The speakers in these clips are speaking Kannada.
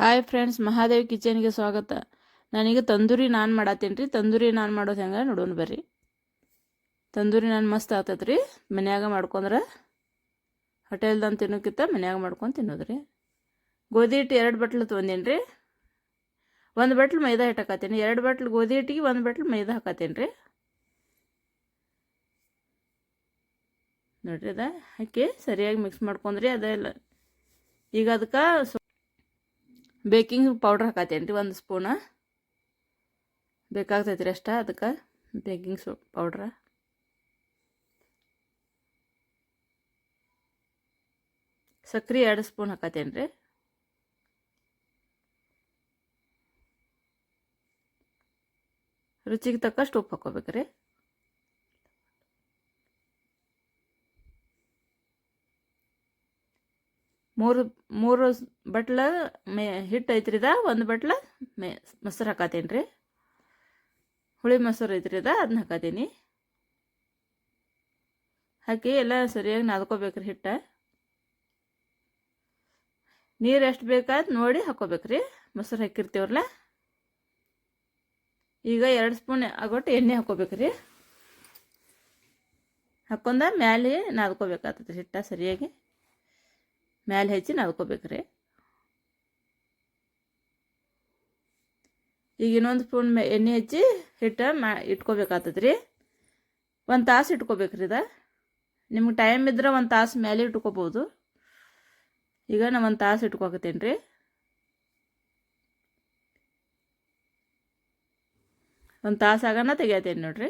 ಹಾಯ್ ಫ್ರೆಂಡ್ಸ್ ಮಹಾದೇವ್ ಕಿಚನ್ಗೆ ಸ್ವಾಗತ. ನಾನೀಗ ತಂದೂರಿ ನಾನು ಮಾಡತ್ತೀನಿ ರೀ ತಂದೂರಿ ನಾನು ಮಾಡೋದು ಹೆಂಗೆ ನೋಡೋಣ ಬರ್ರಿ. ತಂದೂರಿ ನಾನು ಮಸ್ತ್ ಆಗ್ತೈತೆ ರೀ ಮನ್ಯಾಗ ಮಾಡ್ಕೊಂಡ್ರೆ ಹೋಟೆಲ್ದಂದು ತಿನ್ನೋಕ್ಕಿಂತ ಮನ್ಯಾಗ ಮಾಡ್ಕೊಂಡು ತಿನ್ನೋದು ರೀ ಗೋಧಿ ಹಿಟ್ಟು ಎರಡು ಬಟ್ಲು ತೊಗೊಂಡೀನಿ ರೀ ಒಂದು ಬಟ್ಲು ಮೈದಾ ಹಿಟ್ಟು ಹಾಕತ್ತೀನಿ ಎರಡು ಬಟ್ಲು ಗೋಧಿ ಹಿಟ್ಟಿಗೆ ಒಂದು ಬಟ್ಲು ಮೈದಾ ಹಾಕತ್ತೀನಿ ರೀ ನೋಡ್ರಿ ಅದ. ಹಾಕಿ ಸರಿಯಾಗಿ ಮಿಕ್ಸ್ ಮಾಡ್ಕೊಂಡ್ರಿ. ಅದೆಲ್ಲ ಈಗ ಅದಕ್ಕೆ ಬೇಕಿಂಗ್ ಪೌಡ್ರ್ ಹಾಕತ್ತೇನೆ ರೀ ಒಂದು ಸ್ಪೂನ. ಬೇಕಾಗ್ತೈತೆ ರೀ ಅಷ್ಟ ಅದಕ್ಕೆ ಬೇಕಿಂಗ್ ಸೋ, ಪೌಡ್ರ. ಸಕ್ರೆ ಎರಡು ಸ್ಪೂನ್ ಹಾಕತ್ತೇನೆ ರೀ ರುಚಿಗೆ ತಕ್ಕಷ್ಟು ಉಪ್ಪು ಹಾಕೋಬೇಕು ಮೂರು ಮೂರು ಬಟ್ಲ ಮೇ ಹಿಟ್ಟು ಐತ್ರಿದ, ಒಂದು ಬಟ್ಲ ಮೇ, ಮೊಸರು ಹಾಕತ್ತೇನೆ ರೀ ಹುಳಿ ಮೊಸರು ಐತ್ರಿದ ಅದನ್ನ ಹಾಕತ್ತೀನಿ ಹಾಕಿ ಎಲ್ಲ ಸರಿಯಾಗಿ ನಾದ್ಕೋಬೇಕ್ರಿ ಹಿಟ್ಟು. ನೀರು ಎಷ್ಟು ಬೇಕಾದ ನೋಡಿ ಹಾಕೋಬೇಕ್ರಿ. ಮೊಸರು ಹಾಕಿರ್ತೀವ್ರಲ್ಲ. ಈಗ ಎರಡು ಸ್ಪೂನ್ ಆಗೋಟ್ಟು ಎಣ್ಣೆ ಹಾಕೋಬೇಕ್ರಿ. ಹಾಕೊಂಡ ಮ್ಯಾಲೆ ನಾದ್ಕೋಬೇಕಾಗ್ತದೆ ಹಿಟ್ಟ ಸರಿಯಾಗಿ. ಮ್ಯಾಲೆ ಹೆಚ್ಚಿ ನಾದ್ಕೋಬೇಕ್ರಿ ಈಗ ಇನ್ನೊಂದು ಸ್ಪೂನ್ ಮೆ, ಎಣ್ಣೆ ಹೆಚ್ಚಿ ಹಿಟ್ಟು ಮಾ, ಇಟ್ಕೋಬೇಕಾಗ್ತದ್ರಿ. ಒಂದು ತಾಸು ಇಟ್ಕೋಬೇಕ್ರಿ ಇದು. ನಿಮ್ಗೆ ಟೈಮ್ ಇದ್ರೆ ಒಂದು ತಾಸು ಮೇಲೆ ಇಟ್ಕೋಬೋದು. ಈಗ ನಾ ಒಂದು ತಾಸು ಇಟ್ಕೋಕತ್ತೇನೆ ರೀ ಒಂದು ತಾಸು ಆಗೋಣ ತೆಗಿಯತ್ತೇನೆ ನೋಡಿರಿ.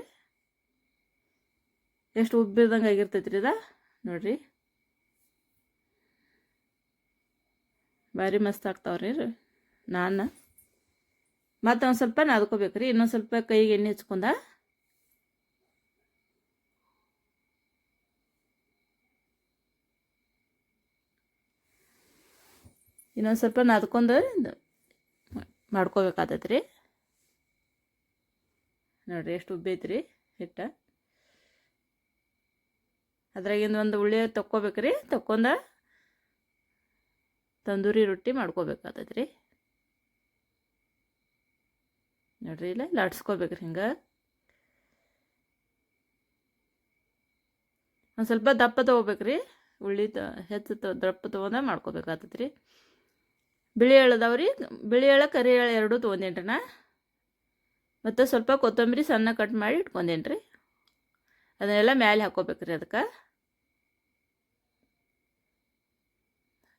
ಎಷ್ಟು ಉಬ್ಬಿರ್ದಂಗೆ ಆಗಿರ್ತೈತ್ರಿ ಇದು. ನೋಡ್ರಿ. ಭಾರಿ ಮಸ್ತ್ ಆಗ್ತಾವ್ರಿ ನಾನು. ಮತ್ತು ಒಂದು ಸ್ವಲ್ಪ ನಾದ್ಕೋಬೇಕು ರೀ. ಇನ್ನೊಂದು ಸ್ವಲ್ಪ ಕೈಗೆ ಎಣ್ಣೆ ಹಚ್ಕೊಂಡ. ಇನ್ನೊಂದು ಸ್ವಲ್ಪ ನಾದ್ಕೊಂಡು ಮಾಡ್ಕೋಬೇಕಾತೈತೆ ರೀ. ನೋಡಿರಿ ಎಷ್ಟು ಉಬ್ಬೈತೆ ರೀ ಹಿಟ್ಟು. ಅದ್ರಾಗಿಂದ ಒಂದು ಉಳ್ಳಿ ತಕ್ಕೋಬೇಕು ರೀ. ತಕ್ಕೊಂಡ ತಂದೂರಿ ರೊಟ್ಟಿ ಮಾಡ್ಕೋಬೇಕಾಗ್ತೈತೆ ರೀ ನೋಡ್ರಿ ಇಲ್ಲ ಲಾಡ್ಸ್ಕೋಬೇಕ್ರಿ ಹಿಂಗೆ. ಒಂದು ಸ್ವಲ್ಪ ದಪ್ಪ ತೊಗೋಬೇಕ್ರಿ. ಉಳ್ಳಿ ತ, ಹೆಚ್ಚು ತ, ದಪ್ಪ ತೊಗೊಂಡ ಮಾಡ್ಕೋಬೇಕಾಗ್ತದೆ ರೀ ಬಿಳಿ ಎಳ್ದವ ರೀ ಬಿಳಿ ಎಳ್ಳು, ಕರಿ ಎಳ್ಳು ಎರಡೂ ತೊಗೊಂಡೇನ್ರಿ ನಾ. ಮತ್ತು ಸ್ವಲ್ಪ ಕೊತ್ತಂಬರಿ ಸಣ್ಣ ಕಟ್ ಮಾಡಿ ಇಟ್ಕೊಂಡೇನ್ರಿ. ಅದನ್ನೆಲ್ಲ ಮ್ಯಾಲೆ ಹಾಕೋಬೇಕ್ರಿ ಅದಕ್ಕೆ.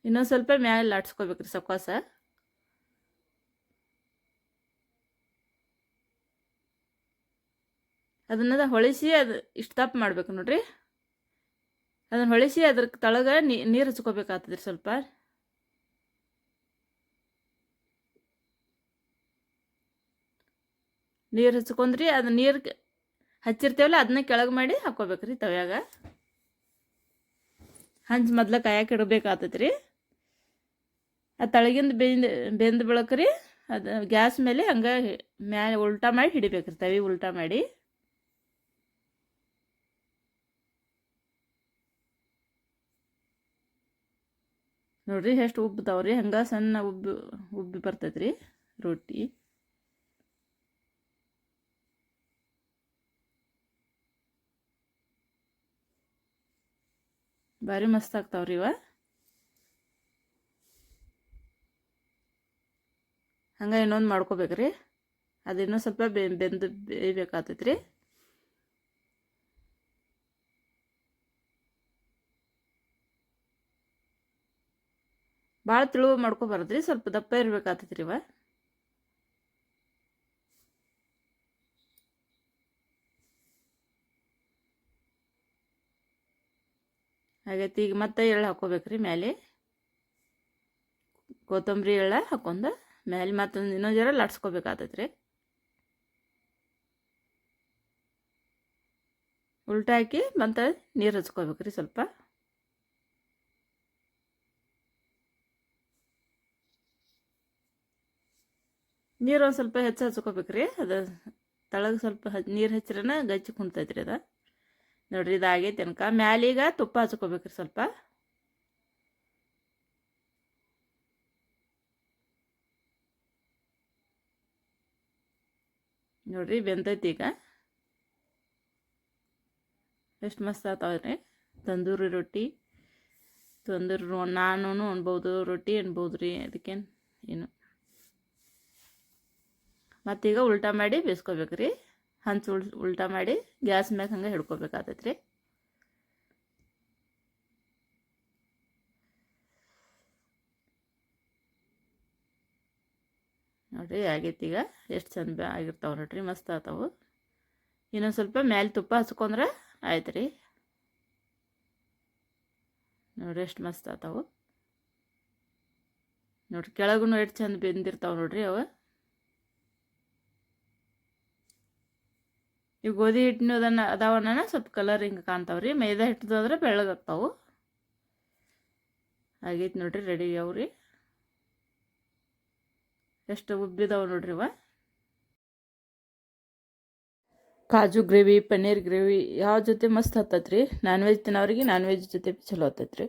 ಇನ್ನೊಂದು ಸ್ವಲ್ಪ ಮ್ಯಾಲೆ ಲಾಡ್ಸ್ಕೋಬೇಕ್ರಿ ಸೊಕ್ವಾಸ ಅದನ್ನ ಹೊಳಿಸಿ ಅದು ಇಷ್ಟು ತಪ್ಪು ಮಾಡ್ಬೇಕು ನೋಡ್ರಿ. ಅದನ್ನು ಹೊಳಿಸಿ ಅದ್ರ ತಳಗ ನೀರು ಹಚ್ಕೋಬೇಕಾಗ್ತದ್ರಿ ಸ್ವಲ್ಪ. ನೀರು ಹಚ್ಕೊಂಡ್ರಿ ಅದು ನೀರು ಹಚ್ಚಿರ್ತೇವಲ್ಲ ಅದನ್ನ ಕೆಳಗೆ ಮಾಡಿ ಹಾಕೋಬೇಕ್ರಿ ತವ್ಯಾಗ. ಹಂಚು ಮೊದ್ಲು ಕಾಯಕ್ಕೆ ಇಡಬೇಕಾಗ್ತೈತೆ ಅದು ತಳಗಿಂದ ಬೆಂದ ಬೆಂದ ಬಳಕ್ರಿ ಅದು ಗ್ಯಾಸ್ ಮೇಲೆ ಹಂಗೆ ಮ್ಯಾಲೆ ಉಲ್ಟಾ ಮಾಡಿ ಹಿಡಿಬೇಕ್ರಿ ತವಿ ಉಲ್ಟಾ ಮಾಡಿ. ನೋಡ್ರಿ ಎಷ್ಟು ಉಬ್ಬತಾವ್ರಿ ಹಂಗೆ ಸಣ್ಣ ಉಬ್ಬಿ ಉಬ್ಬಿ ಬರ್ತೈತ್ರಿ ರೊಟ್ಟಿ ಭಾರಿ ಮಸ್ತ್ ಆಗ್ತಾವ್ರಿ ಇವ. ಹಂಗೆ ಇನ್ನೊಂದು ಮಾಡ್ಕೋಬೇಕ್ರಿ. ಅದು ಇನ್ನೂ ಸ್ವಲ್ಪ ಬೆಂದು ಬೇಯಬೇಕಾಗ್ತೈತೆ ರೀ ಭಾಳ ತಿಳುವ ಮಾಡ್ಕೊಬಾರ್ದ್ರಿ, ಸ್ವಲ್ಪ ದಪ್ಪ ಇರ್ಬೇಕಾಗ್ತೈತೆ ರೀ ಇವ. ಹಾಗೈತಿ ಈಗ ಮತ್ತೆ ಎಳ್ಳು ಹಾಕೋಬೇಕ್ರಿ ಮೇಲೆ ಕೊತ್ತಂಬರಿ ಎಳ್ಳ ಹಾಕೊಂಡ. ಮೇಲೆ ಮತ್ತೊಂದು ಇನ್ನೊಂದು ಜರ ಲಟ್ಸ್ಕೋಬೇಕಾಗ್ತೈತೆ ರೀ ಉಲ್ಟಾ ಹಾಕಿ ಮತ್ತೆ ನೀರು ಹಚ್ಕೋಬೇಕ್ರಿ ಸ್ವಲ್ಪ. ನೀರು ಒಂದು ಸ್ವಲ್ಪ ಹೆಚ್ಚು ಹಚ್ಕೋಬೇಕ್ರಿ. ಅದು ತಳಗೆ ಸ್ವಲ್ಪ ನೀರು ಹಚ್ಚಿರನ ಗಚ್ಚಿ ಕುಣ್ತೈತ್ರಿ ಅದು. ನೋಡ್ರಿ ಇದಾಗೈತೆ ತನಕ ಮ್ಯಾಲೀಗ ತುಪ್ಪ ಹಚ್ಕೋಬೇಕ್ರಿ ಸ್ವಲ್ಪ. ನೋಡ್ರಿ ಬೆಂದೈತಿ ಈಗ ಎಷ್ಟು ಮಸ್ತ್ ಆಗ್ತಾವ್ರಿ ತಂದೂರಿ ರೊಟ್ಟಿ, ತಂದೂರಿ ನಾನು ಅನ್ಬೋದು, ರೊಟ್ಟಿ ಅನ್ಬೋದು ರೀ ಅದಕ್ಕೇನು ಏನು. ಮತ್ತೀಗ ಉಲ್ಟಾ ಮಾಡಿ ಬೇಯಿಸ್ಕೋಬೇಕು ರೀ ಹಂಚು ಉಲ್, ಉಲ್ಟಾ ಮಾಡಿ ಗ್ಯಾಸ್ ಮ್ಯಾಗ ಹಂಗೆ ಹಿಡ್ಕೋಬೇಕಾಗತ್ತೆ ರೀ ನೋಡ್ರಿ, ಆಗೈತಿ ಈಗ. ಎಷ್ಟು ಚಂದ ಆಗಿರ್ತಾವೆ ನೋಡಿರಿ, ಮಸ್ತ್ ಆಗ್ತಾವೆ ಇನ್ನೊಂದು ಸ್ವಲ್ಪ ಮ್ಯಾಲೆ ತುಪ್ಪ ಹಚ್ಕೊಂಡ್ರೆ ಆಯ್ತು ರೀ ನೋಡ್ರಿ, ಎಷ್ಟು ಮಸ್ತ್ ಆಗ್ತಾವೆ ನೋಡಿರಿ ಕೆಳಗೂ ಎಷ್ಟು ಚಂದ ಬೆಂದಿರ್ತಾವೆ ನೋಡಿರಿ ಅವು. ಈ ಗೋಧಿ ಹಿಟ್ಟಿನ ಅದನ್ನು ಅದಾವನ್ನ ಸ್ವಲ್ಪ ಕಲರ್ ಹಿಂಗೆ ಕಾಣ್ತಾವ್ರಿ. ಮೈದಾ ಹಿಟ್ಟದಾದ್ರೆ ಬೆಳ್ಳಗಾಗ್ತಾವು ಆಗೈತೆ ನೋಡಿರಿ ರೆಡಿ ಆಗ್ಯಾವ್ರಿ ಎಷ್ಟು ಉಬ್ಬಿದಾವೆ ನೋಡ್ರಿ ಇವ? ಕಾಜು ಗ್ರೇವಿ, ಪನ್ನೀರ್ ಗ್ರೇವಿ ಯಾವ ಜೊತೆ ಮಸ್ತ್ ಹತ್ತತ್ರಿ? ನಾನ್ ವೆಜ್ ತಿನ್ನೋರಿಗೆ ನಾನ್ ವೆಜ್ ಜೊತೆ ಚಲೋ ಹತ್ತತ್ರಿ.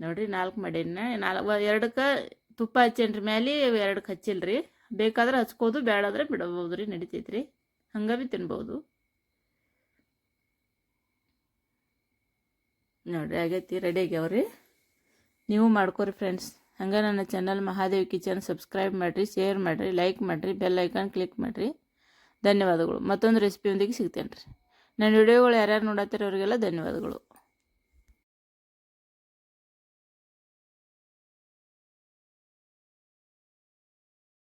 ನೋಡ್ರಿ ನಾಲ್ಕು ಮಾಡೇನ ನಾಲ್ಕು ಎರಡಕ್ಕೆ ತುಪ್ಪ ಹಚ್ಚೇನ್ರಿ ಮ್ಯಾಲೆ ಎರಡಕ್ಕೆ ಹಚ್ಚಿಲ್ರಿ. ಬೇಕಾದ್ರೆ ಹಚ್ಕೋದು ಬೇಡಾದ್ರೆ ಬಿಡಬಹುದು ರೀ ನಡಿತೈತ್ರಿ. ಹಂಗೆ ಭೀ ತಿನ್ಬೋದು. ನೋಡ್ರಿ, ಆಗೈತಿ ರೆಡಿ ಆಗ್ಯಾವ್ರಿ. ನೀವು ಮಾಡ್ಕೊರಿ ಫ್ರೆಂಡ್ಸ್ ಹಂಗೆ ನನ್ನ ಚಾನಲ್ ಮಹಾದೇವ್ ಕಿಚನ್ ಸಬ್ಸ್ಕ್ರೈಬ್ ಮಾಡಿರಿ ಶೇರ್ ಮಾಡಿರಿ ಲೈಕ್ ಮಾಡಿರಿ ಬೆಲ್ ಐಕಾನ್ ಕ್ಲಿಕ್ ಮಾಡಿರಿ. ಧನ್ಯವಾದಗಳು. ಮತ್ತೊಂದು ರೆಸಿಪಿಯೊಂದಿಗೆ ಸಿಗ್ತೇನೆ ರೀ ನನ್ನ ವಿಡಿಯೋಗಳು ಯಾರ್ಯಾರು ನೋಡತ್ತಿರೋರಿಗೆಲ್ಲ ಧನ್ಯವಾದಗಳು.